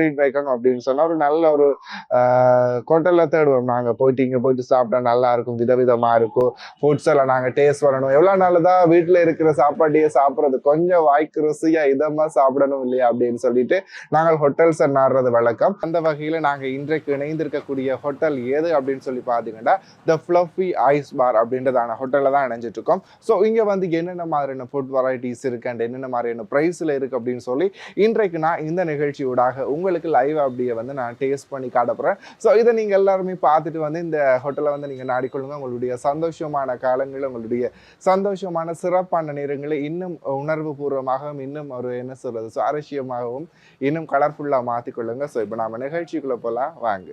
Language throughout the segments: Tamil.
ட்ரீட் வைக்கணும் அப்படின்னு சொன்னா ஒரு நல்ல ஒரு ஹோட்டல்ல தேடுவோம். நாங்க போயிட்டு இங்க போயிட்டு சாப்பிட்டா நல்லா இருக்கும் விதவிதமா இருக்கும். ஃபுட்ஸ் எல்லாம் நாங்க டேஸ்ட் வரணும். எவ்வளவு நாளுதான் வீட்டுல இருக்கிற சாப்பாட்டையே சாப்பிடுறது? கொஞ்சம் வாய்க்கு ருசியா இதமா சாப்பிடணும் இல்லையா அப்படின்னு சொல்லிட்டு நாங்கள் ஹோட்டல்ஸ் நாடுறது வழக்கம். அந்த வகையில நாங்க இன்றைக்கு இணைந்திருக்கக்கூடிய ஹோட்டல் எது அப்படின்னு சொல்லி பாத்தீங்கன்னா த ஃப்ளஃபி ஐஸ் பார் அப்படின்றதான ஹோட்டலில் தான் இணைஞ்சிட்டு இருக்கோம் ஸோ இங்கே வந்து என்னென்ன மாதிரியான ஃபுட் வெரைட்டிஸ் இருக்கு அண்ட் என்னென்ன மாதிரியான ப்ரைஸில் இருக்கு அப்படின்னு சொல்லி இன்றைக்கு நான் இந்த நிகழ்ச்சியூடாக உங்களுக்கு லைவ் அப்படியே வந்து நான் டேஸ்ட் பண்ணி காட்ட ஸோ இதை நீங்கள் எல்லாருமே பார்த்துட்டு வந்து இந்த ஹோட்டலை வந்து நீங்கள் நாடிக்கொள்ளுங்க. உங்களுடைய சந்தோஷமான காலங்கள் உங்களுடைய சந்தோஷமான சிறப்பான நேரங்களை இன்னும் உணர்வு பூர்வமாகவும் இன்னும் ஒரு என்ன சொல்கிறது சுவாரஸ்யமாகவும் இன்னும் கலர்ஃபுல்லாக மாற்றிக்கொள்ளுங்க ஸோ இப்போ நாம நிகழ்ச்சிக்குள்ளே போகலாம் வாங்க.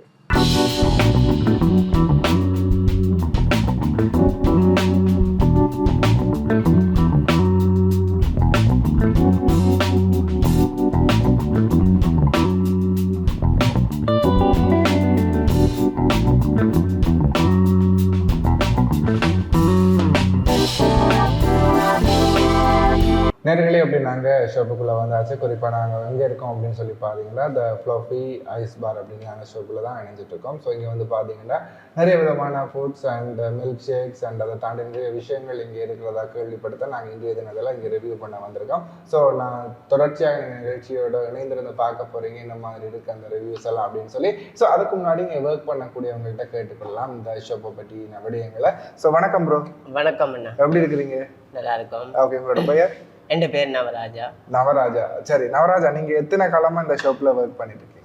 நாங்கள் ஷாப்புக்குள்ளே வந்தாச்சு. குறிப்பாக நாங்கள் எங்கே இருக்கோம் அப்படின்னு சொல்லி பார்த்தீங்கன்னா த ஃப்ளோஃபி ஐஸ் பார் அப்படின்னு நாங்கள் ஷாப்பில் தான் இணைஞ்சிட்டு இருக்கோம். ஸோ இங்கே வந்து பார்த்தீங்கன்னா நிறைய விதமான foods and milk shakes and அதை தாண்டி நிறைய விஷயங்கள் இங்கே இருக்கிறதா கேள்விப்படுத்த நாங்கள் இன்றைய தினத்தில் இங்கே ரிவ்யூ பண்ண வந்திருக்கோம். ஸோ நான் தொடர்ச்சியாக இந்த நிகழ்ச்சியோட இணைந்திருந்து பார்க்க போகிறீங்க இந்த மாதிரி இருக்கு அந்த ரிவ்யூஸ் எல்லாம் அப்படின்னு சொல்லி. ஸோ அதுக்கு முன்னாடி இங்கே ஒர்க் பண்ணக்கூடியவங்கள்ட்ட கேட்டுக்கொள்ளலாம். இந்த ஷாப்பை பற்றி விடயங்களை ஸோ வணக்கம் ப்ரோ வணக்கம் அண்ணா. எப்படி இருக்கிறீங்க? நல்லா இருக்கும். ஓகே உங்களோட பெயர்? என் பேர் நவராஜா. நவராஜா. சரி நவராஜா நீங்க எத்தனை காலமா இந்த ஷாப்ல ஒர்க் பண்ணிட்டு இருக்கீங்க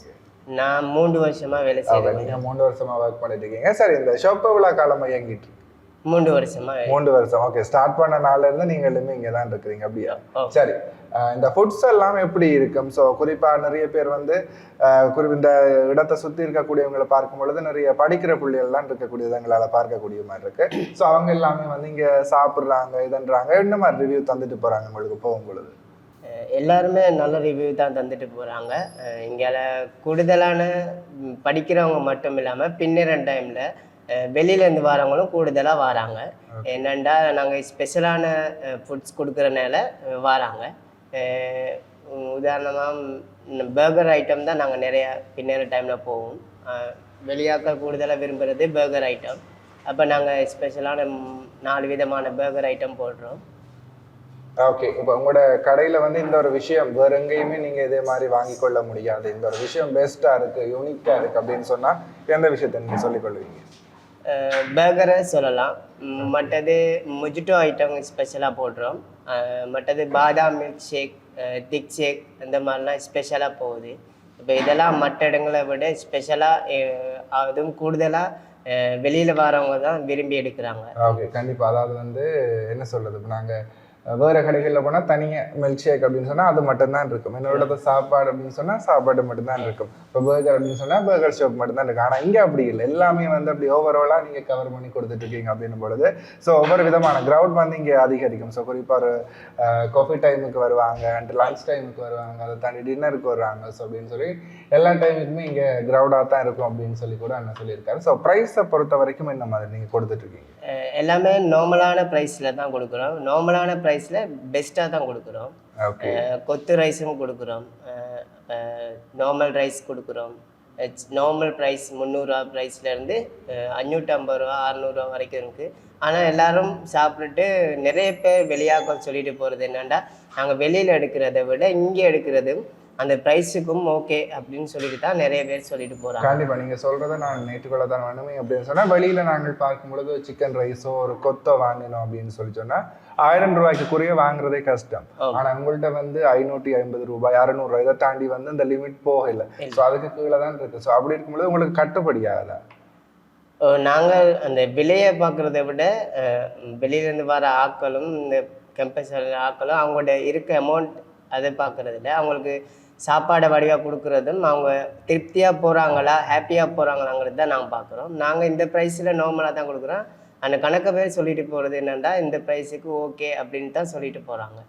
நான் மூன்று வருஷமா வேலை செய்கிறேன் நீங்க மூணு வருஷமா ஒர்க் பண்ணிட்டு இருக்கீங்க சரி இந்த ஷாப் எவ்வளவு காலமா இயங்கிட்டு இருக்கு. மூன்று வருஷமா? மூணு வருஷம். ஓகே ஸ்டார்ட் பண்ண நாள்ல இருந்து நீங்க எல்லாமே இங்க தான் இருக்கிறீங்க. அப்படியா. சரி. இந்த ஃபுட்ஸ் எல்லாம் எப்படி இருக்கும்? ஸோ குறிப்பா நிறைய பேர் வந்து அஹ், குறி இந்த இடத்தை சுத்தி இருக்கக்கூடியவங்களை பார்க்கும் பொழுது நிறைய படிக்கிற பிள்ளைகள்லாம் இருக்கக்கூடியது எங்களால பார்க்கக்கூடிய மாதிரி இருக்கு. ஸோ அவங்க எல்லாமே வந்து இங்க சாப்பிடுறாங்க இதன்றாங்க. என்ன மாதிரி ரிவ்யூ தந்துட்டு போறாங்க உங்களுக்கு போகும் பொழுது? எல்லாருமே நல்ல ரிவ்யூ தான் தந்துட்டு போகிறாங்க இங்கே கூடுதலான படிக்கிறவங்க மட்டும் இல்லாமல் பின்னிரன் டைமில் வெளியிலேருந்து வரவங்களும் கூடுதலாக வராங்க. என்னென்னா நாங்கள் ஸ்பெஷலான ஃபுட்ஸ் கொடுக்குறனால வராங்க. உதாரணமாக பர்கர் ஐட்டம் தான் நாங்கள் நிறைய பின்னேற டைமில் போவோம். அஹ் வெளியாட்கள் கூடுதலாக விரும்புகிறது பர்கர் ஐட்டம் அப்போ நாங்கள் ஸ்பெஷலான நாலு விதமான பர்கர் ஐட்டம் போடுறோம். ஓகே இப்போ உங்களோட கடையில வந்து இந்த ஒரு விஷயம் வேற எங்கேயுமே நீங்க இதே மாதிரி வாங்கி கொள்ள முடியாது. இந்த ஒரு விஷயம் பெஸ்டா இருக்கு யூனிக்கா இருக்கு அப்படின்னு சொன்னா எந்த விஷயத்த நீங்க சொல்லிக் கொள்வீங்க? பர்கரை சொல்லலாம். மற்றது முஜிட்டோ ஐட்டம் ஸ்பெஷலாக போடுறோம். மற்றது பாதாம் மில்க் ஷேக் திக் ஷேக் அந்த மாதிரிலாம் ஸ்பெஷலாக போகுது. இப்போ இதெல்லாம் மற்ற இடங்களை விட ஸ்பெஷலாக அதுவும் கூடுதலாக வெளியில் வரவங்க தான் விரும்பி எடுக்கிறாங்க. ஓகே கண்டிப்பாக அதாவது வந்து என்ன சொல்றது? இப்போ நாங்கள் வேற கடைகளில் போனால் தனியாக மில்க் ஷேக் அப்படின்னு சொன்னால் அது மட்டும்தான் இருக்கும். என்னோட சாப்பாடு அப்படின்னு சொன்னால் சாப்பாடு மட்டும்தான் இருக்கும். இப்போ பர்கர் அப்படின்னு சொன்னால் பர்கர் ஷாப் மட்டும்தான் இருக்கும். ஆனால் இங்கே அப்படி இல்லை. எல்லாமே வந்து அப்படி ஓவரோலாக நீங்கள் கவர் பண்ணி கொடுத்துட்டு இருக்கீங்க பொழுது ஸோ ஒவ்வொரு விதமான கிரவுட் வந்து இங்கே அதிகரிக்கும். ஸோ குறிப்பாக ஒரு காஃபி டைமுக்கு வருவாங்க அண்ட் லஞ்ச் டைமுக்கு வருவாங்க. அதை தாண்டி டின்னருக்கு வருவாங்க. ஸோ அப்படின்னு சொல்லி எல்லா டைமுக்குமே இங்கே க்ரௌடாக தான் இருக்கும் அப்படின்னு சொல்லி கூட அண்ணன் சொல்லியிருக்காரு. ஸோ ப்ரைஸை பொறுத்த வரைக்கும் என்ன மாதிரி நீங்கள் கொடுத்துட்டு இருக்கீங்க? எல்லாமே நார்மலான ப்ரைஸில் தான் கொடுக்குறோம். நார்மலான ப்ரைஸ் ப்ரைஸில் பெஸ்ட்டாக தான் கொடுக்குறோம். கொத்து ரைஸும் கொடுக்குறோம். நார்மல் ரைஸ் கொடுக்குறோம். நார்மல் ப்ரைஸ் முந்நூறுரூவா ப்ரைஸ்லேருந்து அஞ்சூற்றம்பது ரூபா அறநூறுவா வரைக்கும் இருக்குது ஆனால் எல்லாரும் சாப்பிட்டுட்டு நிறைய பேர் வெளியாக்கள் சொல்லிட்டு போகிறது என்னென்னா நாங்கள் வெளியில் எடுக்கிறத விட இங்கே எடுக்கிறது அந்த ப்ரைஸுக்கும் ஓகே அப்படின்னு சொல்லிட்டு தான் நிறைய பேர் சொல்லிட்டு போகிறாங்க கண்டிப்பா. நீங்க சொல்றதை நான் நேற்றுக்கொள்ள தான் வேணுமே அப்படின்னு சொன்னா வெளியில நாங்கள் பார்க்கும் பொழுது சிக்கன் ரைஸோ ஒரு கொத்தோ வாங்கினோம் அப்படின்னு சொல்லி சொன்னா ஆயிரம் ரூபாய்க்கு குறைய வாங்குறதே கஷ்டம். ஆமா. ஆனா உங்கள்ட்ட வந்து ஐநூற்றி ஐம்பது ரூபாய் அறுநூறு ரூபாய் இதை தாண்டி வந்து இந்த லிமிட் போகல. ஸோ அதுக்கு கீழே தான் இருக்கு. ஸோ அப்படி இருக்கும்போது உங்களுக்கு கட்டுப்படி ஆகல. நாங்கள் அந்த விலையை பார்க்குறத விட வெளியிலேருந்து வர ஆட்களும் இந்த கேம்பஸ் ஆட்களும் அவங்களோட இருக்க அமௌண்ட் அதை பார்க்குறது இல்லை அவங்களுக்கு சாப்பாடை வடிவாக கொடுக்குறதும் அவங்க திருப்தியாக போகிறாங்களா ஹாப்பியாக போகிறாங்களாங்கிறது தான் நாங்கள் பார்க்குறோம். நாங்கள் இந்த ப்ரைஸில் நார்மலாக தான் கொடுக்குறோம். அந்த கணக்கை பேர் சொல்லிட்டு போகிறது என்னென்னா இந்த ப்ரைஸுக்கு ஓகே அப்படின்னு தான் சொல்லிட்டு போகிறாங்க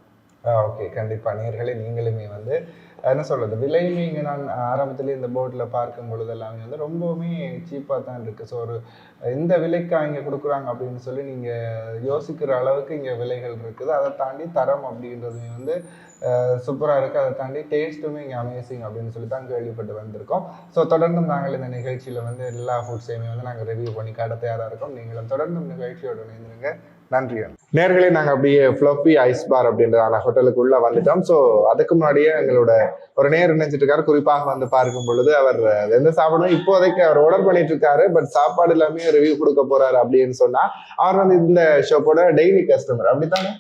ஓகே கண்டிப்பாக நேர்களே நீங்களுமே வந்து என்ன சொல்கிறது விலையுமே இங்கே நான் ஆரம்பத்தில் இந்த போர்டில் பார்க்கும் பொழுது எல்லாமே வந்து ரொம்பவுமே சீப்பாக தான் இருக்குது ஸோ ஒரு இந்த விலைக்கு இங்கே கொடுக்குறாங்க அப்படின்னு சொல்லி நீங்கள் யோசிக்கிற அளவுக்கு இங்கே விலைகள் இருக்குது. அதை தாண்டி தரம் அப்படின்றதுமே வந்து சூப்பராக இருக்குது அதை தாண்டி டேஸ்ட்டுமே இங்கே அமேசிங் அப்படின்னு சொல்லி தான் கேள்விப்பட்டு வந்திருக்கோம். ஸோ தொடர்ந்து நாங்கள் இந்த நிகழ்ச்சியில் வந்து எல்லா ஃபுட்ஸையுமே வந்து நாங்கள் ரிவ்யூ பண்ணி காட்ட தயாராக இருக்கோம். நீங்களும் தொடர்ந்து நிகழ்ச்சியோட இணைந்திருங்க. நன்றி நேர்களே நாங்கள் அப்படியே ஃப்ளஃபி ஐஸ் பார் அப்படின்ற அந்த ஹோட்டலுக்குள்ள வந்துட்டோம். ஸோ அதுக்கு முன்னாடியே எங்களோட ஒரு நேர் நினைச்சிட்டு இருக்காரு குறிப்பாக வந்து பார்க்கும் பொழுது அவர் எந்த சாப்பிடணும் இப்போதைக்கு அவர் ஆர்டர் பண்ணிட்டு இருக்காரு பட் சாப்பாடு எல்லாமே ரிவ்யூ கொடுக்க போறாரு அப்படின்னு சொன்னா அவர் வந்து இந்த ஷோப்போட டெய்லி கஸ்டமர் அப்படித்தானே?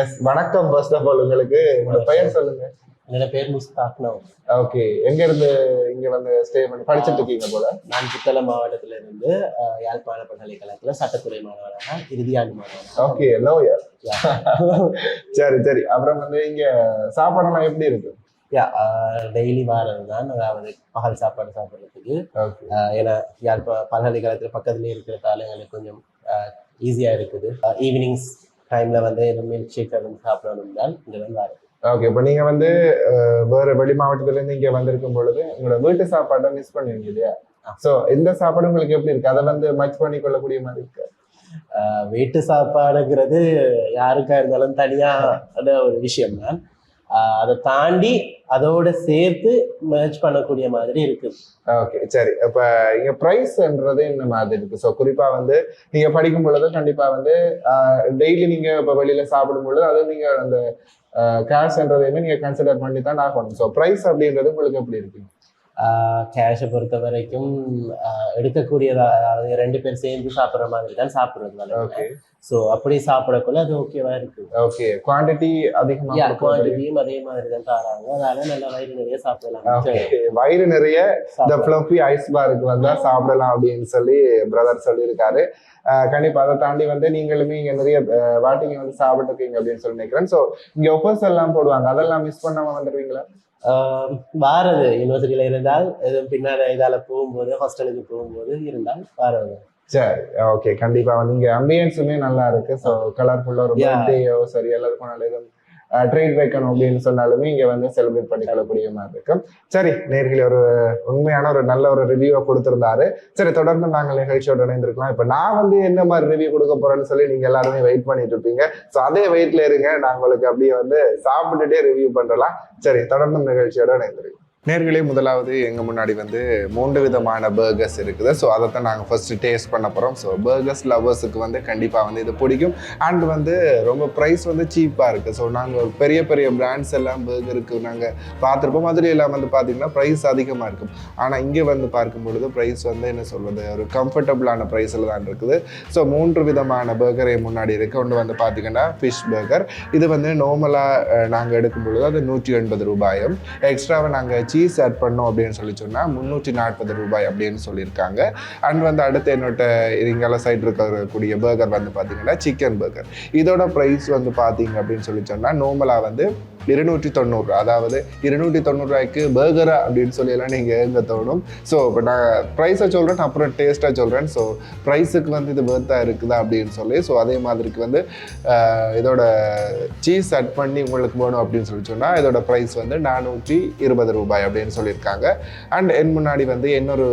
எஸ் வணக்கம் ஃபர்ஸ்ட் ஆஃப் ஆல் உங்களுக்கு உங்களோட பெயர் சொல்லுங்க. என்னோட பேர் முஸ்தாக் நவ் ஓகே எங்க இருந்து இங்க வந்து ஸ்டே பண்ணி படிச்சிட்டு இருக்கீங்க போல? நான் புத்தளம் மாவட்டத்துல இருந்து யாழ்ப்பாண பல்கலைக்கழகத்துல சட்டத்துறை மாணவராக இறுதியாண்டு மாணவராக ஓகே லோயர் சரி சரி. அப்புறம் வந்து இங்க சாப்பாடெல்லாம் எப்படி இருக்கு? டெய்லி வாரம் தான். அதாவது பகல் சாப்பாடு சாப்பிட்றதுக்கு. ஏன்னா யாழ்ப்பா பல்கலைக்கழகத்துல பக்கத்துலேயே இருக்கிறதால எங்களுக்கு கொஞ்சம் ஈஸியா இருக்குது. ஈவினிங்ஸ் டைம்ல வந்து மில்க் ஷேக் வந்து சாப்பிடணும் தான் இங்க வந்து வரும் ஓகே இப்போ நீங்க வந்து வேற வெளி மாவட்டத்துல இருந்து இங்க வந்திருக்கும் பொழுது உங்களோட வீட்டு சாப்பாட்டை மிஸ் பண்ணுவீங்க இல்லையா? சோ இந்த சாப்பாடு உங்களுக்கு எப்படி இருக்கு? அதை வந்து மச் பண்ணி கொள்ளக்கூடிய மாதிரி இருக்கு. வீட்டு சாப்பாடுங்கிறது யாருக்கா இருந்தாலும் தனியா ஒரு விஷயம் தான். அதை தாண்டி அதோட சேர்த்து மேட்ச் பண்ணக்கூடிய மாதிரி இருக்கு. ஓகே சரி. இப்ப இங்க பிரைஸ்ன்றது இந்த மாதிரி இருக்கு? ஸோ குறிப்பா வந்து நீங்க படிக்கும் பொழுது கண்டிப்பா வந்து டெய்லி நீங்க இப்ப வெளியில சாப்பிடும் பொழுது அது நீங்க அந்த கேஷ்ன்றதையுமே நீங்க கன்சிடர் பண்ணி தான் ஆகணும். ஸோ பிரைஸ் அப்படின்றது உங்களுக்கு எப்படி இருக்கு? கேஷை பொறுத்த வரைக்கும் எடுக்கக்கூடியதா அதாவது ரெண்டு பேர் சேர்ந்து சாப்பிட்ற மாதிரி தான் சாப்பிட்றது ஓகே ஸோ அப்படி சாப்பிடக்குள்ள அது ஓகேவா இருக்கு ஓகே குவாண்டிட்டி அதிகமா கொடுக்க முடியும். குவான்டிட்டியும் அதே மாதிரி தான் தராங்க அதனால நல்ல வயிறு நிறைய சாப்பிடலாம். வயிறு நிறைய இந்த. ஃப்ளஃபி ஐஸ் பாருக்கு வந்தா சாப்பிடலாம் அப்படின்னு சொல்லி பிரதர் சொல்லியிருக்காரு கண்டிப்பா அதை தாண்டி வந்து நீங்களுமே இங்க நிறைய வாட்டிங்க வந்து சாப்பிட்டுருக்கீங்க அப்படின்னு சொல்லி நினைக்கிறேன் ஸோ இங்க ஒப்பர்ஸ் எல்லாம் போடுவாங்க அதெல்லாம் மிஸ் பண்ணாம வந்துடுவீங்களா ஆஹ் வாரது யூனிவர்சிட்டியில இருந்தால் எதுவும் பின்னாடி இதால போகும்போது ஹாஸ்டலுக்கு போகும்போது இருந்தால் வாரது சரி ஓகே கண்டிப்பா. வந்து இங்க அம்பியன்ஸுமே நல்லா இருக்கு. ஸோ கலர்ஃபுல்லா ஒரு. பர்த்டேயோ சரி எல்லாருக்கும் நல்ல ட்ரேட் வைக்கணும் அப்படின்னு சொன்னாலுமே இங்கே வந்து செலிப்ரேட் பண்ணி கொள்ளக்கூடிய மாதிரி இருக்கும் சரி நேர்களை ஒரு உண்மையான ஒரு நல்ல ஒரு ரிவ்யூவை கொடுத்துருந்தாரு. சரி தொடர்ந்து நாங்கள் நிகழ்ச்சியோட இணைந்திருக்கலாம். இப்போ நான் வந்து என்ன மாதிரி ரிவ்யூ கொடுக்க போறேன்னு சொல்லி நீங்க எல்லாருமே வெயிட் பண்ணிட்டு இருப்பீங்க. ஸோ அதே வெயிட்ல இருங்க. நான் உங்களுக்கு அப்படியே வந்து சாப்பிட்டுட்டே ரிவ்யூ பண்ணலாம் சரி தொடர்ந்து நிகழ்ச்சியோட இணைந்திருக்கோம் நேர்களே முதலாவது எங்கள் முன்னாடி வந்து மூன்று விதமான பர்கர்ஸ் இருக்குது. ஸோ அதை தான் நாங்கள் ஃபஸ்ட்டு டேஸ்ட் பண்ண போகிறோம் ஸோ பர்கர்ஸ் லவர்ஸுக்கு வந்து கண்டிப்பாக வந்து இது பிடிக்கும். அண்ட் வந்து ரொம்ப ப்ரைஸ் வந்து சீப்பாக இருக்குது ஸோ நாங்கள் பெரிய பெரிய பிராண்ட்ஸ் எல்லாம் பர்கருக்கு நாங்கள் பார்த்துருப்போம். மதுரையெல்லாம் வந்து பார்த்தீங்கன்னா ப்ரைஸ் அதிகமாக இருக்கும். ஆனால் இங்கே வந்து பார்க்கும் பொழுது ப்ரைஸ் வந்து என்ன சொல்வது ஒரு கம்ஃபர்டபுளான ப்ரைஸில் தான் இருக்குது. ஸோ மூன்று விதமான பர்கரை முன்னாடி இருக்கு. ஒன்று வந்து பார்த்தீங்கன்னா ஃபிஷ் பர்கர் இது வந்து நார்மலாக நாங்கள் எடுக்கும் பொழுது அது நூற்றி எண்பது ரூபாயும். எக்ஸ்ட்ராவை நாங்கள் சீஸ் ஆட் பண்ணோம் அப்படின்னு சொல்லி சொன்னால் முந்நூற்றி நாற்பது ரூபாய் அப்படின்னு சொல்லியிருக்காங்க. அண்ட் வந்து அடுத்து என்னோட இங்கால சைடு இருக்கக்கூடிய பர்கர் வந்து பார்த்தீங்கன்னா சிக்கன் பர்கர் இதோட ப்ரைஸ் வந்து பார்த்தீங்க அப்படின்னு சொல்லி சொன்னால் நார்மலாக வந்து இருநூற்றி தொண்ணூறு அதாவது இருநூற்றி தொண்ணூறுரூவாய்க்கு பர்கரா அப்படின்னு சொல்லி எல்லாம் நீங்கள் ஏங்க தோணும். ஸோ இப்போ நான் ப்ரைஸை சொல்கிறேன் அப்புறம் டேஸ்ட்டாக சொல்கிறேன் ஸோ ப்ரைஸுக்கு வந்து இது பேர்த்தாக இருக்குதா அப்படின்னு சொல்லி ஸோ அதே மாதிரிக்கு வந்து இதோட சீஸ் அட் பண்ணி உங்களுக்கு வேணும் அப்படின்னு சொல்லி சொன்னால் இதோட ப்ரைஸ் வந்து நானூற்றி இருபது ரூபாய். அப்படின்னு சொல்லியிருக்காங்க. அண்ட் என் முன்னாடி வந்து இன்னொரு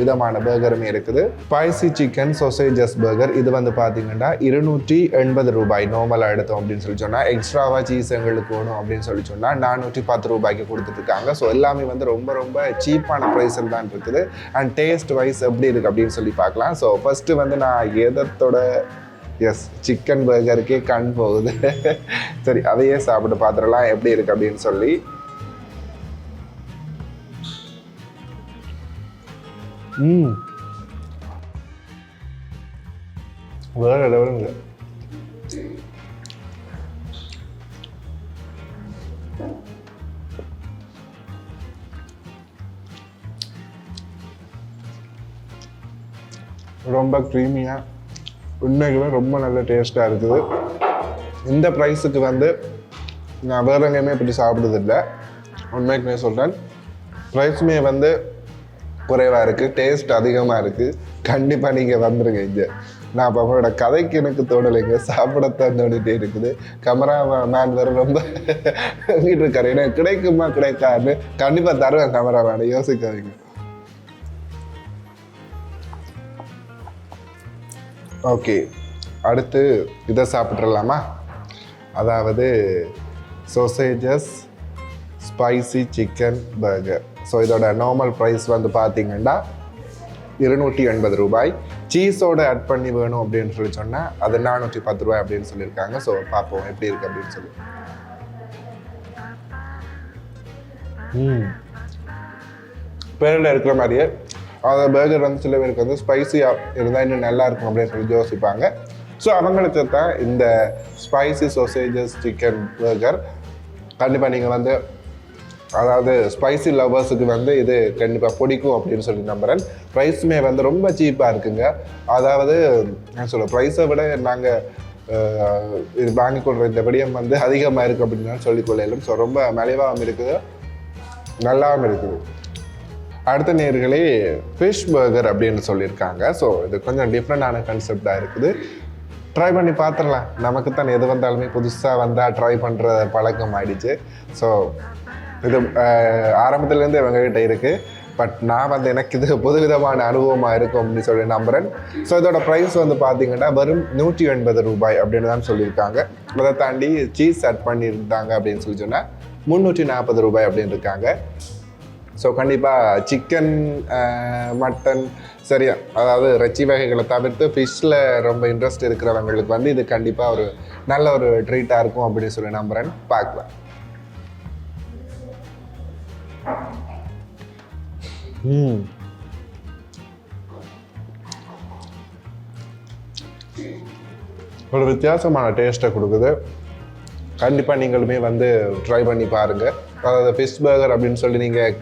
விதமான பர்கருமே இருக்குது. ஸ்பைசி சிக்கன் சொசேஜஸ் பர்கர் இது வந்து பார்த்தீங்கன்னா இருநூற்றி எண்பது ரூபாய். நார்மலாக எடுத்தோம் அப்படின்னு சொல்லி சொன்னால் எக்ஸ்ட்ராவாக சீஸ் எங்களுக்கு வேணும் அப்படின்னு சொல்லி சொன்னால் நானூற்றி பத்து ரூபாய்க்கு கொடுத்துட்ருக்காங்க ஸோ எல்லாமே வந்து ரொம்ப ரொம்ப சீப்பான ப்ரைஸில் தான் இருக்குது. அண்ட் டேஸ்ட் வைஸ் எப்படி இருக்குது அப்படின்னு சொல்லி பார்க்கலாம். ஸோ ஃபஸ்ட்டு வந்து நான் எதத்தோட எஸ் சிக்கன் பர்கருக்கே கண் போகுது. சரி அதையே சாப்பிட்டு பார்த்துடலாம் எப்படி இருக்குது அப்படின்னு சொல்லி. ம். வேற லெவலுங்க ரொம்ப க்ரீமியாக உண்மைக்குமே ரொம்ப நல்ல டேஸ்ட்டாக இருக்குது. இந்த ப்ரைஸுக்கு வந்து நான் வேறு எங்கேயுமே இப்படி சாப்பிடுறதில்ல உண்மைக்குமே சொல்கிறேன் ப்ரைஸுமே வந்து குறைவாக இருக்குது டேஸ்ட் அதிகமாக இருக்குது கண்டிப்பாக நீங்கள் வந்துருங்க இங்கே. நான் அப்போ அவங்களோட கதைக்கு எனக்கு தோணலைங்க சாப்பிடத்தான் தோணிட்டே இருக்குது. கேமரா மேன் வேற ரொம்ப வீட்டு இருக்காரு. எனக்கு கிடைக்குமா கிடைக்காதுன்னு கண்டிப்பாக தருவேன் கேமரா மேன் யோசிக்காதீங்க. ஓகே அடுத்து இதை சாப்பிட்றலாமா அதாவது sausages spicy chicken burger so இதோட நார்மல் ப்ரைஸ் வந்து பார்த்தீங்கன்னா இருநூற்றி எண்பது ரூபாய். சீஸோட ஆட் பண்ணி வேணும் அப்படின்னு சொல்லி சொன்னால் அது நானூற்றி பத்து ரூபாய் அப்படின்னு சொல்லியிருக்காங்க. ஸோ பார்ப்போம் எப்படி இருக்கு அப்படின்னு சொல்லி. ம். பேரில் இருக்கிற மாதிரியே. அந்த பர்கர் வந்து சில பேருக்கு வந்து ஸ்பைசியாக இருந்தால் இன்னும் நல்லா இருக்கும் அப்படின்னு சொல்லி யோசிப்பாங்க. ஸோ அவங்களுக்கு தான் இந்த ஸ்பைசி சோசேஜஸ் சிக்கன் பர்கர் கண்டிப்பாக நீங்கள் வந்து அதாவது ஸ்பைசி லவர்ஸுக்கு வந்து இது கண்டிப்பாக பிடிக்கும் அப்படின்னு சொல்லி நம்புகிறேன் ப்ரைஸுமே வந்து ரொம்ப சீப்பாக இருக்குங்க. அதாவது நான் சொல்ல ப்ரைஸை விட நாங்கள் இது வாங்கி கொள்கிற இந்த விடயம் வந்து அதிகமாக இருக்குது அப்படின்னு தான் சொல்லிக்கொள்ளையிலும் ஸோ ரொம்ப மலிவாகவும் இருக்குது. நல்லாவும் இருக்குது. அடுத்த நேர்களே ஃபிஷ் பர்கர் அப்படின்னு சொல்லியிருக்காங்க. ஸோ இது கொஞ்சம் டிஃப்ரெண்டான கன்செப்டாக இருக்குது. ட்ரை பண்ணி பார்த்துடலாம். நமக்கு தான் எது வந்தாலுமே புதுசாக வந்தால் ட்ரை பண்ணுற பழக்கம் ஆயிடுச்சு. ஸோ இது ஆரம்பத்துலேருந்து இவங்ககிட்ட இருக்குது பட் நான் வந்து எனக்கு இது புதுவிதமான அனுபவமாக இருக்கும் அப்படின்னு சொல்லி நம்புகிறேன் ஸோ இதோட ப்ரைஸ் வந்து பார்த்தீங்கன்னா வெறும் நூற்றி எண்பது ரூபாய் அப்படின்னு தான் சொல்லியிருக்காங்க. அதை தாண்டி சீஸ் அட் பண்ணியிருந்தாங்க அப்படின்னு சொல்லி சொன்னால் முந்நூற்றி நாற்பது ரூபாய் அப்படின்னு இருக்காங்க. ஸோ கண்டிப்பாக சிக்கன் மட்டன் சரியா அதாவது இறைச்சி வகைகளை தவிர்த்து ஃபிஷ்ஷில் ரொம்ப இன்ட்ரெஸ்ட் இருக்கிறவங்களுக்கு வந்து இது கண்டிப்பாக ஒரு நல்ல ஒரு ட்ரீட்டாக இருக்கும் அப்படின்னு சொல்லி நம்புகிறேன் பார்க்கலாம். ம். ஒரு வித்தியாசமான டேஸ்ட்டை கொடுக்குது. கண்டிப்பாக நீங்களுமே வந்து ட்ரை பண்ணி பாருங்கள் அதாவது ஃபிஷ் பர்கர் அப்படின்னு சொல்லி நீங்கள்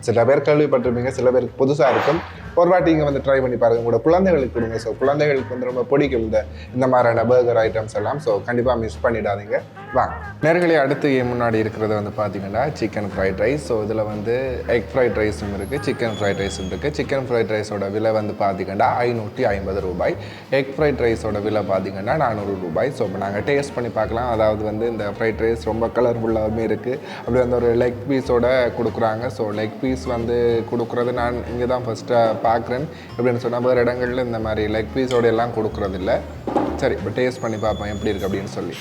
சில பேர் கேள்விப்பட்டிருப்பீங்க சில பேருக்கு புதுசாக இருக்கும். ஒரு வாட்டி இங்கே வந்து ட்ரை பண்ணி பாருங்க. கூட குழந்தைகளுக்கு கொடுங்க. ஸோ குழந்தைகளுக்கு வந்து ரொம்ப பிடிக்கும் இந்த இந்த மாதிரியான பர்கர் ஐட்டம்ஸ் எல்லாம். ஸோ கண்டிப்பாக மிஸ் பண்ணிடாதீங்க. வாங்க. நேர்களே அடுத்து முன்னாடி இருக்கிறது வந்து பார்த்தீங்கன்னா சிக்கன் ஃப்ரைட் ரைஸ் ஸோ இதில் வந்து எக் ஃப்ரைட் ரைஸும் இருக்குது சிக்கன் ஃப்ரைட் ரைஸும் இருக்குது சிக்கன் ஃப்ரைட் ரைஸோட விலை வந்து பார்த்தீங்கன்னா ஐநூற்றி ஐம்பது ரூபாய். எக் ஃப்ரைட் ரைஸோட விலை பார்த்தீங்கன்னா நானூறு ரூபாய். ஸோ இப்போ நாங்கள் டேஸ்ட் பண்ணி பார்க்கலாம். அதாவது வந்து இந்த ஃப்ரைட் ரைஸ் ரொம்ப கலர்ஃபுல்லாகவுமே இருக்குது அப்படி வந்து ஒரு லெக் பீஸோட கொடுக்குறாங்க. ஸோ லெக் பீஸ் வந்து கொடுக்குறது நான் இங்கே தான் ஃபஸ்ட்டாக பார்க்குறேன். எப்படின்னு சொன்னால் வேறு இடங்களில் இந்த மாதிரி லெக் பீஸோட எல்லாம் கொடுக்குறதில்ல. சரி இப்போ டேஸ்ட் பண்ணி பார்ப்போம் எப்படி இருக்குது அப்படின்னு சொல்லி.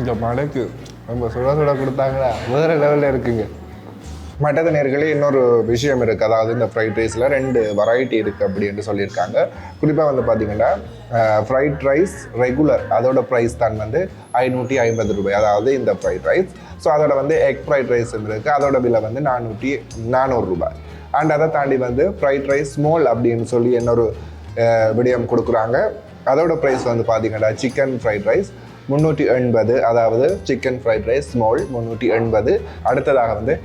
இந்த மழைக்கு ரொம்ப சுட சுட கொடுத்தாங்களா? வேறு லெவலில் இருக்குங்க. மற்றது நேர்களே இன்னொரு விஷயம் இருக்குது அதாவது இந்த ஃப்ரைட் ரைஸில் ரெண்டு வெரைட்டி இருக்குது அப்படின்னு சொல்லியிருக்காங்க. குறிப்பாக வந்து பார்த்திங்கன்னா ஃப்ரைட் ரைஸ் ரெகுலர் அதோட ப்ரைஸ் தான் வந்து ஐநூற்றி ஐம்பது ரூபாய். அதாவது இந்த ஃப்ரைட் ரைஸ் ஸோ அதோட வந்து எக் ஃப்ரைட் ரைஸ் இருக்குது அதோட விலை வந்து நானூற்றி நானூறு ரூபாய். அண்ட் அதை தாண்டி வந்து ஃப்ரைட் ரைஸ் ஸ்மால் அப்படின்னு சொல்லி இன்னொரு விடயம் கொடுக்குறாங்க. அதோட ப்ரைஸ் வந்து பார்த்திங்கன்னா சிக்கன் ஃப்ரைட் ரைஸ் முந்நூற்றி எண்பது. அதாவது சிக்கன் ஃப்ரைட் ரைஸ் ஸ்மால் முந்நூற்றி எண்பது. அடுத்ததாக வந்து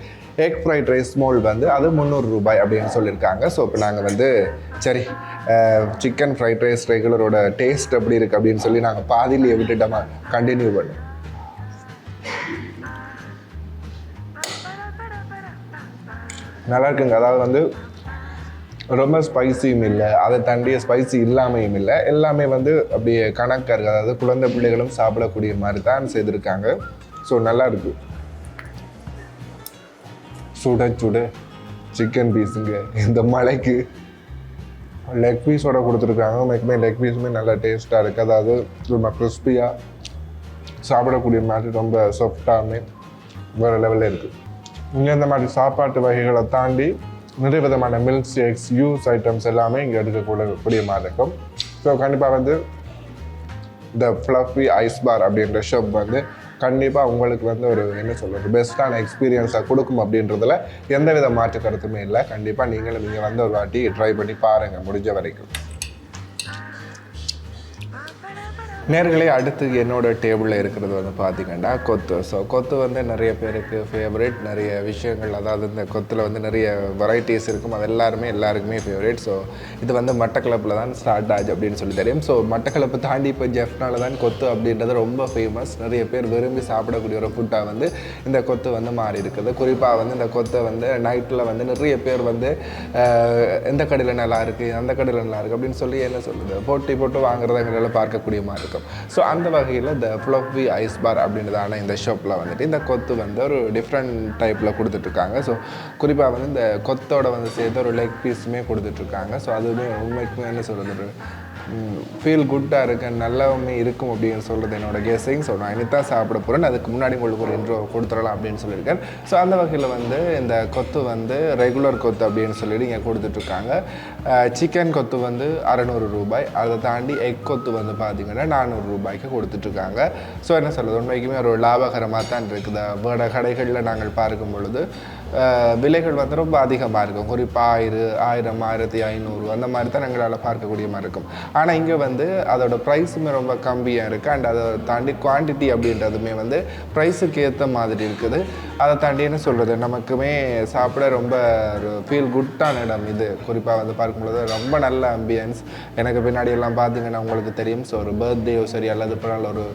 எக் ஃப்ரைட் ரைஸ் மோல் வந்து அது முந்நூறு ரூபாய் அப்படின்னு சொல்லியிருக்காங்க. ஸோ இப்போ நாங்கள் வந்து சரி சிக்கன் ஃப்ரைட் ரைஸ் ரெகுலரோட டேஸ்ட் எப்படி இருக்குது அப்படின்னு சொல்லி நாங்கள் பாதியிலேயே விட்டுட்டோமா கண்டினியூ பண்ணோம். நல்லா இருக்குங்க. அதாவது வந்து ரொம்ப ஸ்பைசியும் இல்லை அதை தாண்டிய ஸ்பைசி இல்லாமையும் இல்லை. எல்லாமே வந்து அப்படியே கணக்காக இருக்குது அதாவது குழந்தை பிள்ளைகளும் சாப்பிடக்கூடிய மாதிரி தான் செய்திருக்காங்க. ஸோ நல்லா இருக்குது சுட சுட சிக்கன் பீஸுங்க இந்த மலைக்கு லெக் பீஸோட கொடுத்துருக்காங்க. மேக்குமே லெக் பீஸுமே நல்லா டேஸ்ட்டாக இருக்குது அதாவது ரொம்ப கிறிஸ்பியாக சாப்பிடக்கூடிய மாதிரி ரொம்ப சாஃப்டாகவே வேறு லெவலில் இருக்குது இங்கே இந்த மாதிரி சாப்பாட்டு வகைகளை தாண்டி நிறைய விதமான மில்க் ஷேக்ஸ் யூஸ் ஐட்டம்ஸ் எல்லாமே இங்கே எடுக்கக்கூடிய மாதிரி இருக்கும் ஸோ கண்டிப்பாக வந்து இந்த ஃப்ளஃபி ஐஸ் பார் அப்படின்ற ஷப் வந்து கண்டிப்பாக உங்களுக்கு வந்து ஒரு என்ன சொல்கிறது பெஸ்ட்டான எக்ஸ்பீரியன்ஸை கொடுக்கும் அப்படின்றதுல எந்த வித மாற்று கருத்துமே இல்லை. கண்டிப்பாக நீங்களும் நீங்கள் வந்து ஒரு வாட்டி ட்ரை பண்ணி பாருங்கள் முடிஞ்ச வரைக்கும். நேர்களே அடுத்து என்னோடய டேபிளில் இருக்கிறது வந்து பார்த்திங்கன்னா கொத்து. ஸோ கொத்து வந்து நிறைய பேருக்கு ஃபேவரட் நிறைய விஷயங்கள் அதாவது இந்த கொத்தில் வந்து நிறைய வெரைட்டிஸ் இருக்கும். அது எல்லாருமே எல்லாருக்குமே ஃபேவரட் ஸோ இது வந்து மட்டக்களப்பில் தான் ஸ்டார்ட் ஆச்சு அப்படின்னு சொல்லி தெரியும். ஸோ மட்டக்களப்பு தாண்டி இப்போ ஜெஃப்னால தான் கொத்து அப்படின்றது ரொம்ப ஃபேமஸ் நிறைய பேர் விரும்பி சாப்பிடக்கூடிய ஒரு ஃபுட்டாக வந்து இந்த கொத்து வந்து மாறி இருக்குது குறிப்பாக வந்து இந்த கொத்தை வந்து நைட்டில் வந்து நிறைய பேர் வந்து எந்த கடையில் நல்லா இருக்குது அந்த கடையில் நல்லா இருக்குது அப்படின்னு சொல்லி என்ன சொல்லுது? போட்டி போட்டு வாங்குறதுங்கிறத பார்க்கக்கூடிய மாதிரி. இருக்கும். ஸோ அந்த வகையில் இந்த ஃப்ளஃபி ஐஸ் பார் அப்படின்றதான இந்த ஷாப்பில் வந்துட்டு இந்த கொத்து வந்து ஒரு டிஃப்ரெண்ட் டைப்பில் கொடுத்துட்ருக்காங்க. ஸோ குறிப்பாக வந்து இந்த கொத்தோட வந்து சேர்த்து ஒரு லெக் பீஸுமே கொடுத்துட்ருக்காங்க. ஸோ அதுவுமே உண்மைக்குமே என்ன சொல்கிறது ஒரு ஃபீல் குட்டாக இருக்கேன் நல்லாவுமே இருக்கும் அப்படின்னு சொல்கிறது என்னோட கெஸிங் ஸோ நான் இனித்தான் சாப்பிட போகிறேன் அதுக்கு முன்னாடி உங்களுக்கு ஒரு இன்ட்ரோ கொடுத்துடலாம் அப்படின்னு சொல்லியிருக்கேன். ஸோ அந்த வகையில் வந்து இந்த கொத்து வந்து ரெகுலர் கொத்து அப்படின்னு சொல்லிட்டு இங்கே கொடுத்துட்ருக்காங்க. சிக்கன் கொத்து வந்து அறநூறு ரூபாய். அதை தாண்டி எக் கொத்து வந்து பார்த்தீங்கன்னா நானூறு ரூபாய்க்கு கொடுத்துட்ருக்காங்க. ஸோ என்ன சொல்கிறது உண்மைக்குமே ஒரு லாபகரமாக தான் இருக்குது. வேட கடைகளில் நாங்கள் பார்க்கும் பொழுது விலைகள் வந்து ரொம்ப அதிகமாக இருக்கும். குறிப்பாக ஆயிரம் ஆயிரம் ஆயிரத்தி ஐநூறு அந்த மாதிரி தான் எங்களால் பார்க்கக்கூடிய மாதிரி இருக்கும். ஆனால் இங்கே வந்து அதோட ப்ரைஸுமே ரொம்ப கம்மியாக இருக்குது அண்ட் அதை தாண்டி குவான்டிட்டி அப்படின்றதுமே வந்து ப்ரைஸுக்கு ஏற்ற மாதிரி இருக்குது. அதை தாண்டி என்ன சொல்கிறது நமக்குமே சாப்பிட ரொம்ப ஒரு ஃபீல் குட்டான இடம் இது. குறிப்பாக வந்து பார்க்கும்பொழுது ரொம்ப நல்ல அம்பியன்ஸ் எனக்கு பின்னாடி எல்லாம் பார்த்தீங்கன்னா உங்களுக்கு தெரியும். ஸோ ஒரு பர்த்டேயோ சரி அல்லது பிறகு ஒரு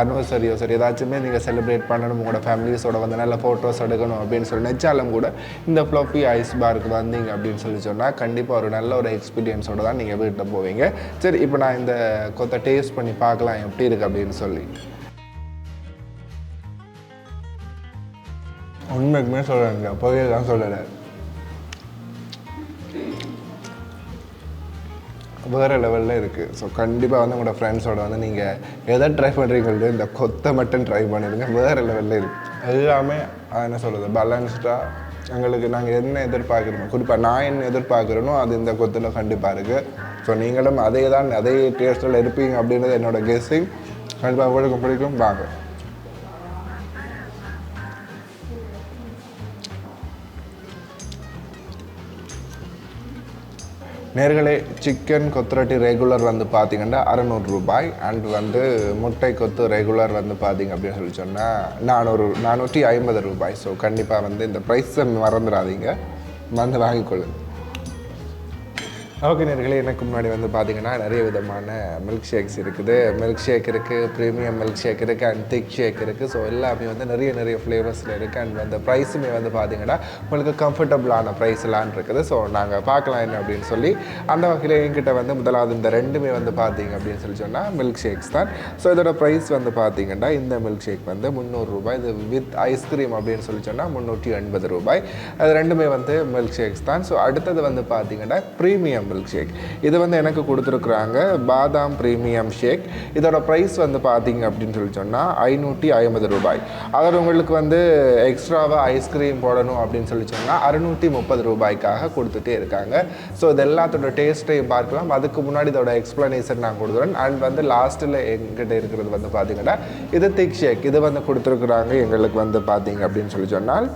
அனிவர்சரியோ சரி ஏதாச்சுமே நீங்கள் செலிப்ரேட் பண்ணணும். உங்களோட ஃபேமிலிஸோட வந்து நல்ல ஃபோட்டோஸ் எடுக்கணும் அப்படின்னு சொல்லி நினச்சாலும் கூட இந்த ஃப்ளஃபி ஐஸ் பாருக்கு வந்தீங்க அப்படின்னு சொல்லி சொன்னால் கண்டிப்பாக ஒரு நல்ல ஒரு எக்ஸ்பீரியன்ஸோடு தான் நீங்கள் வீட்டில் போவீங்க. சரி இப்போ நான் இந்த கொத்தை டேஸ்ட் பண்ணி பார்க்கலாம் எப்படி இருக்குது அப்படின்னு சொல்லி. உண்மைக்குமே சொல்கிறேங்க அப்போவே தான் சொல்லலை. வேறு லெவலில் இருக்குது ஸோ கண்டிப்பாக வந்து உங்களோட ஃப்ரெண்ட்ஸோட வந்து நீங்கள் எதை ட்ரை பண்ணுறீங்களோ இந்த கொத்தை மட்டும் ட்ரை பண்ணிடுங்க. வேறு லெவலில் இருக்குது எல்லாமே என்ன சொல்கிறது பேலன்ஸ்டாக எங்களுக்கு நாங்கள் என்ன எதிர்பார்க்குறோமோ குறிப்பாக நான் என்ன எதிர்பார்க்குறேனோ அது இந்த கொத்தில் கண்டிப்பாக இருக்குது ஸோ நீங்களும் அதே தான் அதே டேஸ்ட்டில் இருப்பீங்க அப்படின்றது என்னோடய கெஸ்ஸிங் கண்டிப்பாக உங்களுக்கு பிடிக்கும். வாங்க. நேர்களே சிக்கன் கொத்துரட்டி ரெகுலர் வந்து பார்த்தீங்கன்னா அறநூறு ரூபாய். அண்ட் வந்து முட்டை கொத்து ரெகுலர் வந்து பார்த்தீங்க அப்படின்னு சொல்லி சொன்னால் நானூறு நானூற்றி ஐம்பது ரூபாய். ஸோ கண்டிப்பாக வந்து இந்த ப்ரைஸை மறந்துடாதீங்க. வந்து வாங்கிக்கொள்ளுங்க. ஓகேனர்களே எனக்கு முன்னாடி வந்து பார்த்தீங்கன்னா நிறைய விதமான மில்க் ஷேக்ஸ் இருக்குது. மில்க் ஷேக் இருக்குது ப்ரீமியம் மில்க் ஷேக் இருக்குது அண்ட் திக் ஷேக் இருக்குது ஸோ எல்லாமே வந்து நிறைய நிறைய ஃப்ளேவர்ஸில் இருக்குது அண்ட் அந்த ப்ரைஸுமே வந்து பார்த்தீங்கன்னா உங்களுக்கு கம்ஃபர்டபுளான ப்ரைஸ்லாம் இருக்குது. ஸோ நாங்கள் பார்க்கலாம் என்ன அப்படின்னு சொல்லி அந்த வகையில் என்கிட்ட வந்து முதலாவது இந்த ரெண்டுமே வந்து பார்த்தீங்க அப்படின்னு சொல்லி சொன்னால் மில்க் ஷேக்ஸ் தான். ஸோ இதோட ப்ரைஸ் வந்து பார்த்தீங்கன்னா இந்த மில்க் ஷேக் வந்து முந்நூறு ரூபாய். இது வித் ஐஸ்கிரீம் அப்படின்னு சொல்லி சொன்னால் முந்நூற்றி எண்பது ரூபாய். அது ரெண்டுமே வந்து மில்க் ஷேக்ஸ் தான். ஸோ அடுத்தது வந்து பார்த்தீங்கன்னா ப்ரீமியம் மில்க் ஷேக் இது வந்து எனக்கு கொடுத்துருக்குறாங்க பாதாம் ப்ரீமியம் ஷேக். இதோட ப்ரைஸ் வந்து பார்த்தீங்க அப்படின்னு சொல்லி சொன்னால் ஐநூற்றி ஐம்பது ரூபாய். அதோட உங்களுக்கு வந்து எக்ஸ்ட்ராவாக ஐஸ்கிரீம் போடணும் அப்படின்னு சொல்லி சொன்னால் அறுநூற்றி முப்பது ரூபாய்க்காக கொடுத்துட்டே இருக்காங்க. ஸோ இது எல்லாத்தோட டேஸ்ட்டையும் பார்க்கலாம். அதுக்கு முன்னாடி இதோட எக்ஸ்ப்ளனேஷன் நான் கொடுத்துறேன் அண்ட் வந்து லாஸ்ட்டில் எங்கிட்ட இருக்கிறது வந்து பார்த்தீங்கன்னா இது திக் ஷேக் இது வந்து கொடுத்துருக்குறாங்க எங்களுக்கு வந்து பார்த்தீங்க அப்படின்னு சொல்லி சொன்னால்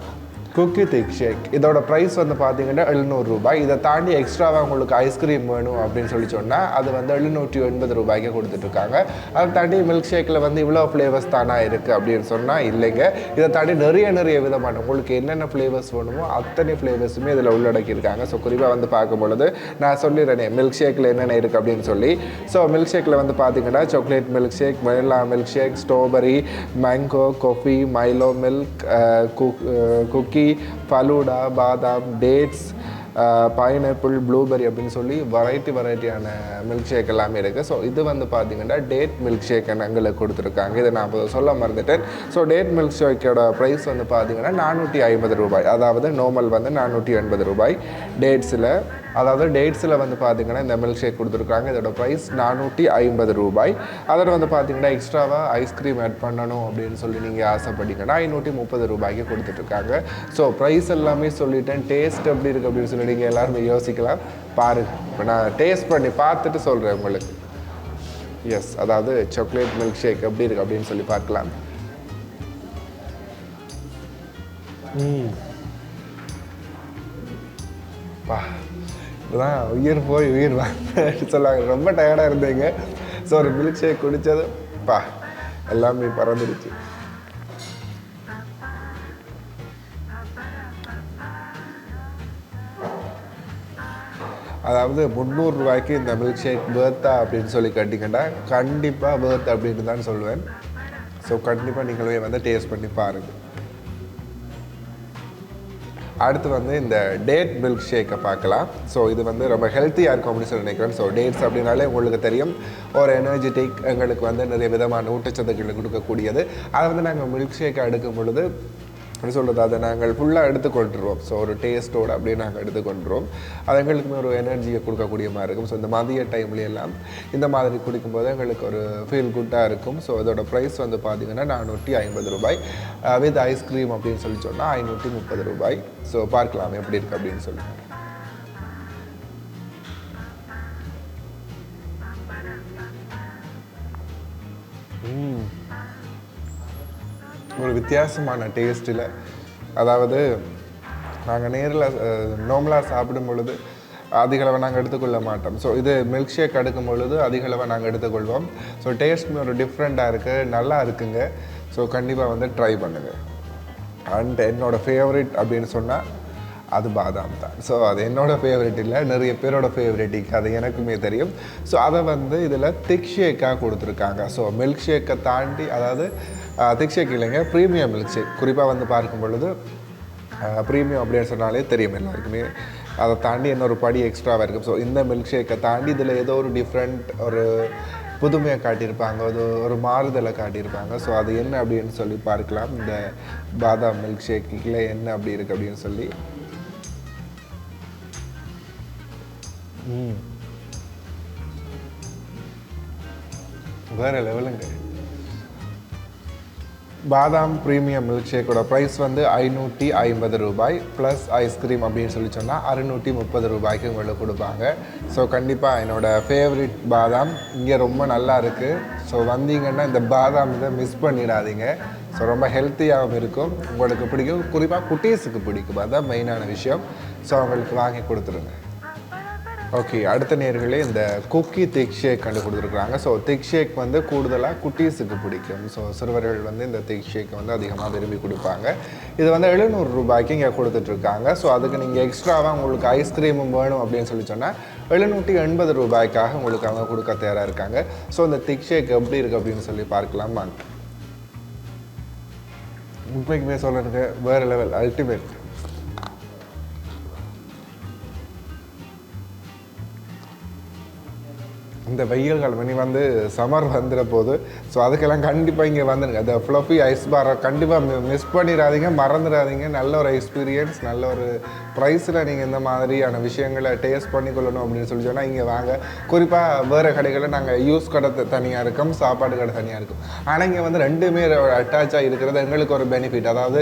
குக்கி திக் ஷேக் இதோட ப்ரைஸ் வந்து பார்த்தீங்கன்னா எழுநூறு ரூபாய். இதை தாண்டி எக்ஸ்ட்ராவாக உங்களுக்கு ஐஸ்கிரீம் வேணும் அப்படின்னு சொல்லி சொன்னால் அது வந்து எழுநூற்றி எண்பது ரூபாய்க்கு கொடுத்துட்ருக்காங்க. அதை தாண்டி மில்க் ஷேக்கில் வந்து இவ்வளோ ஃப்ளேவர்ஸ் தானா இருக்குது அப்படின்னு சொன்னால் இல்லைங்க. இதை தாண்டி நிறைய நிறைய விதமான உங்களுக்கு என்னென்ன ஃப்ளேவர்ஸ் வேணுமோ அத்தனை ஃப்ளேவர்ஸுமே இதில் உள்ளடக்கியிருக்காங்க. ஸோ குறிப்பாக வந்து பார்க்கும் பொழுது நான் சொல்லிடுறேனே மில்க் ஷேக்கில் என்னென்ன இருக்குது அப்படின்னு சொல்லி. ஸோ மில்க் ஷேக்கில் வந்து பார்த்தீங்கன்னா chocolate milk shake vanilla milk shake strawberry mango coffee Milo milk cookie falooda பாதாம் டேட்ஸ் பைனாப்பிள் ப்ளூபெரி அப்படின்னு சொல்லி வெரைட்டி வெரைட்டியான மில்க் ஷேக் எல்லாமே இருக்குது ஸோ இது வந்து பார்த்தீங்கன்னா டேட் மில்க் ஷேக் எங்களுக்கு கொடுத்துருக்காங்க. இதை நான் சொல்ல மறந்துட்டேன். ஸோ டேட் மில்க் ஷேக்கோட ப்ரைஸ் வந்து பார்த்தீங்கன்னா நானூற்றி ஐம்பது ரூபாய். அதாவது நோமல் வந்து நானூற்றி எண்பது ரூபாய். டேட்ஸில் அதாவது டேட்ஸில் வந்து பார்த்தீங்கன்னா இந்த மில்க் ஷேக் கொடுத்துருக்காங்க. இதோட ப்ரைஸ் நானூற்றி ஐம்பது ரூபாய். அதோட வந்து பார்த்தீங்கன்னா எக்ஸ்ட்ராவாக ஐஸ்கிரீம் ஆட் பண்ணணும் அப்படின்னு சொல்லி நீங்கள் ஆசைப்பட்டீங்கன்னா ஐநூற்றி முப்பது ரூபாய்க்கு கொடுத்துட்ருக்காங்க. ஸோ ப்ரைஸ் எல்லாமே சொல்லிட்டேன். டேஸ்ட் எப்படி இருக்குது அப்படின்னு சொல்லி நீங்கள் எல்லாருமே யோசிக்கலாம். பாருங்க. இப்போ நான் டேஸ்ட் பண்ணி பார்த்துட்டு சொல்கிறேன் உங்களுக்கு. எஸ் அதாவது சாக்லேட் மில்க் ஷேக் எப்படி இருக்குது அப்படின்னு சொல்லி பார்க்கலாம். ம். பா இப்போதான் உயிர் போய் உயிர் வந்து சொல்லுவாங்க. ரொம்ப டயர்டாக இருந்தீங்க. ஸோ ஒரு மில்க் ஷேக் குடித்தது பா எல்லாமே பறந்துடுச்சு. அதாவது முந்நூறு ரூபாய்க்கு இந்த மில்க் ஷேக் பேர்த்தா அப்படின்னு சொல்லி கேட்டிங்கன்னா கண்டிப்பாக பேர்த் அப்படின்னு தான் சொல்லுவேன். ஸோ கண்டிப்பாக நீங்களே வந்து டேஸ்ட் பண்ணி பாருங்கள் அடுத்து வந்து இந்த டேட் மில்க் ஷேக்கை பார்க்கலாம். ஸோ இது வந்து ரொம்ப ஹெல்த்தியாக இருக்கும் அப்படின்னு சொல்லி நினைக்கிறேன் ஸோ டேட்ஸ் அப்படின்னாலே உங்களுக்கு தெரியும். ஒரு எனர்ஜெட்டிக் எங்களுக்கு வந்து நிறைய விதமான ஊட்டச்சத்துக்களை கொடுக்கக்கூடியது. அதை வந்து நாங்கள் மில்க் ஷேக்கை எடுக்கும் பொழுது என்ன சொல்கிறது அதை நாங்கள் ஃபுல்லாக எடுத்துக்கொண்டுருவோம். ஸோ ஒரு டேஸ்ட்டோடு அப்படியே நாங்கள் எடுத்துக்கொண்டுருவோம். அது எங்களுக்குமே ஒரு எனர்ஜியை கொடுக்கக்கூடிய மாதிரி இருக்கும். ஸோ இந்த மதிய டைம்ல எல்லாம் இந்த மாதிரி குடிக்கும்போது எங்களுக்கு ஒரு ஃபீல் குட்டாக இருக்கும். ஸோ அதோட ப்ரைஸ் வந்து பார்த்திங்கன்னா நானூற்றி ஐம்பது ரூபாய். வித் ஐஸ்கிரீம் அப்படின்னு சொல்லி சொன்னால் ஐநூற்றி முப்பது ரூபாய். ஸோ பார்க்கலாம் எப்படி இருக்குது அப்படின்னு சொல்லி. ம். ஒரு வித்தியாசமான டேஸ்ட்டில் அதாவது நாங்கள் நேரில் நார்மலாக சாப்பிடும் பொழுது அதிகளவை நாங்கள் எடுத்துக்கொள்ள மாட்டோம். ஸோ இது மில்க் ஷேக் எடுக்கும் பொழுது அதிகளவை நாங்கள் எடுத்துக்கொள்வோம். ஸோ டேஸ்ட் ஒரு டிஃப்ரெண்ட்டாக இருக்குது நல்லா இருக்குங்க. ஸோ கண்டிப்பாக வந்து ட்ரை பண்ணுங்கள் அண்ட் என்னோடய ஃபேவரட் அப்படின்னு சொன்னால் அது பாதாம் தான். ஸோ அது என்னோடய ஃபேவரட் இல்லை நிறைய பேரோட ஃபேவரட்டிக் அது எனக்குமே தெரியும். ஸோ அதை வந்து இதில் திக் ஷேக்காக கொடுத்துருக்காங்க. ஸோ மில்க் ஷேக்கை தாண்டி அதாவது திக் ஷேக் இல்லைங்க. ப்ரீமியம் மில்க் ஷேக் குறிப்பாக வந்து பார்க்கும் பொழுது ப்ரீமியம் அப்படின்னு சொன்னாலே தெரியும் எல்லாருக்குமே. அதை தாண்டி இன்னொரு படி எக்ஸ்ட்ராவாக இருக்கும் ஸோ இந்த மில்க் ஷேக்கை தாண்டி இதில் ஏதோ ஒரு டிஃப்ரெண்ட் ஒரு புதுமையாக காட்டியிருப்பாங்க. அது ஒரு மாறுதலை காட்டியிருப்பாங்க. ஸோ அது என்ன அப்படின்னு சொல்லி பார்க்கலாம். இந்த பாதாம் மில்க் ஷேக்கில் என்ன அப்படி இருக்குது அப்படின்னு சொல்லி. வேறு லெவலுங்க பாதாம் ப்ரீமியம் மில்க் ஷேக்கோட ப்ரைஸ் வந்து ஐநூற்றி ஐம்பது ரூபாய் ப்ளஸ் ஐஸ்கிரீம் அப்படின்னு சொல்லி சொன்னால் அறுநூற்றி முப்பது ரூபாய்க்கு உங்களுக்கு கொடுப்பாங்க. ஸோ கண்டிப்பாக என்னோடய ஃபேவரட் பாதாம். இங்கே ரொம்ப நல்லா இருக்குது ஸோ வந்தீங்கன்னா இந்த பாதாம் இதை மிஸ் பண்ணிடாதீங்க. ஸோ ரொம்ப ஹெல்த்தியாகவும் இருக்கும். உங்களுக்கு பிடிக்கும். குறிப்பாக குட்டீஸுக்கு பிடிக்கும். அதுதான் மெயினான விஷயம். ஸோ அவங்களுக்கு வாங்கி கொடுத்துருங்க. ஓகே அடுத்த நேர்களே இந்த குக்கி திக் ஷேக் கண்டு கொடுத்துருக்குறாங்க ஸோ திக் ஷேக் வந்து கூடுதலாக குட்டீஸுக்கு பிடிக்கும். ஸோ சிறுவர்கள் வந்து இந்த திக் ஷேக்கை வந்து அதிகமாக விரும்பி கொடுப்பாங்க. இது வந்து எழுநூறு ரூபாய்க்கு இங்கே கொடுத்துட்ருக்காங்க. ஸோ அதுக்கு நீங்கள் எக்ஸ்ட்ராவாக உங்களுக்கு ஐஸ்கிரீமும் வேணும் அப்படின்னு சொல்லி சொன்னால் எழுநூற்றி எண்பது ரூபாய்க்காக உங்களுக்கு அவங்க கொடுக்க தயாராக இருக்காங்க. ஸோ இந்த திக் ஷேக் எப்படி இருக்குது அப்படின்னு சொல்லி பார்க்கலாம்? உண்மைக்குமே சொல்லுங்க வேறு லெவல் அல்டிமேட் இந்த வெயில் காலம் இனி வந்து சம்மர் வந்துட போகுது ஸோ அதுக்கெல்லாம் கண்டிப்பாக இங்கே வந்துடுங்க அந்த ஃப்ளஃபி ஐஸ் பாரை கண்டிப்பாக மிஸ் பண்ணிடாதீங்க மறந்துடாதீங்க. நல்ல ஒரு எக்ஸ்பீரியன்ஸ் நல்ல ஒரு ப்ரைஸில் நீங்கள் இந்த மாதிரியான விஷயங்களை டேஸ்ட் பண்ணிக்கொள்ளணும் அப்படின்னு சொல்லி சொன்னால் இங்கே வாங்க. குறிப்பாக வேறு கடைகளில் நாங்கள் யூஸ் கடை த- தனியாக இருக்கும் சாப்பாடு கடை தனியாக இருக்கும். ஆனால் இங்கே வந்து ரெண்டுமே அட்டாச்சாக இருக்கிறது எங்களுக்கு ஒரு பெனிஃபிட் அதாவது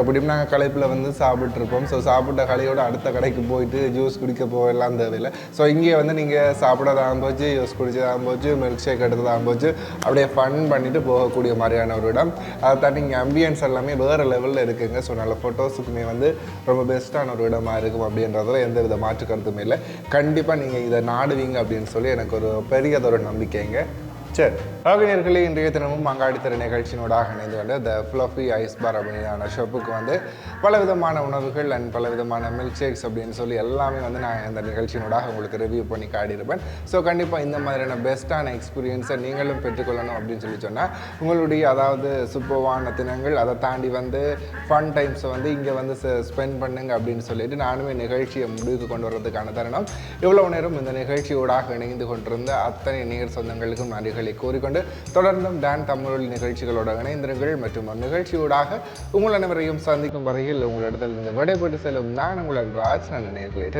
எப்படியும் நாங்கள் களைப்பில் வந்து சாப்பிட்ருப்போம் ஸோ சாப்பிட்ட கடையோட அடுத்த கடைக்கு போயிட்டு ஜூஸ் குடிக்க போகலாம் தேவையில்லை. ஸோ இங்கே வந்து நீங்கள் சாப்பிடாதான் போச்சு ஜூஸ் குடிச்சதான் போச்சு மில்க் ஷேக் எடுத்தது போச்சு அப்படியே ஃபன் பண்ணிட்டு போகக்கூடிய மாதிரியான ஒரு இடம். அதை தாண்டி இங்கே அம்பியன்ஸ் எல்லாமே வேறு லெவலில் இருக்குங்க. ஸோ நல்ல ஃபோட்டோஸுக்குமே வந்து ரொம்ப பெஸ்ட்டான ஒரு இடமா இருக்கும் அப்படின்றதுல எந்த வித மாற்று கருத்துமே இல்லை. கண்டிப்பாக நீங்கள் இதை நாடுவீங்க அப்படின்னு சொல்லி எனக்கு ஒரு பெரியதொரு நம்பிக்கைங்க. சரி. ஆகினியர்களே இன்றைய தினமும் மங்காடி நிகழ்ச்சியினோடாக இணைந்து கொண்டு த ஃப்ளஃபி ஐஸ் பார் அப்படியான ஷாப்புக்கு வந்து பல விதமான உணவுகள் அண்ட் பல விதமான மில்க் ஷேக்ஸ் அப்படின்னு சொல்லி எல்லாமே வந்து நான் இந்த நிகழ்ச்சியினோடாக உங்களுக்கு ரிவ்யூ பண்ணி காட்டியிருப்பேன். ஸோ கண்டிப்பாக இந்த மாதிரியான பெஸ்ட்டான எக்ஸ்பீரியன்ஸை நீங்களும் பெற்றுக்கொள்ளணும் அப்படின்னு சொல்லி சொன்னால் உங்களுடைய அதாவது சூப்பர்வான தினங்கள் அதை தாண்டி வந்து ஃபன் டைம்ஸை வந்து இங்கே வந்து ஸ்பெண்ட் பண்ணுங்க அப்படின்னு சொல்லிட்டு நானுமே நிகழ்ச்சியை முடிவுக்கு கொண்டு வர்றதுக்கான தருணம். இவ்வளோ நேரம் இந்த நிகழ்ச்சியோடாக இணைந்து கொண்டிருந்த அத்தனை நேர் சொந்தங்களுக்கும் நன்றிகளை. கூறிக்கொண்டு தொடர்ந்தும் டான் தமிழ் நிகழ்ச்சிகளோட இணைந்திருங்கள். மற்றும் ஒரு உங்கள் அனைவரையும் சந்திக்கும் வரையில் உங்களிடத்தில் இருந்து விடைபெற்று செல்லும் நான் உங்கள் ராஜ் நன்றி நேர்களை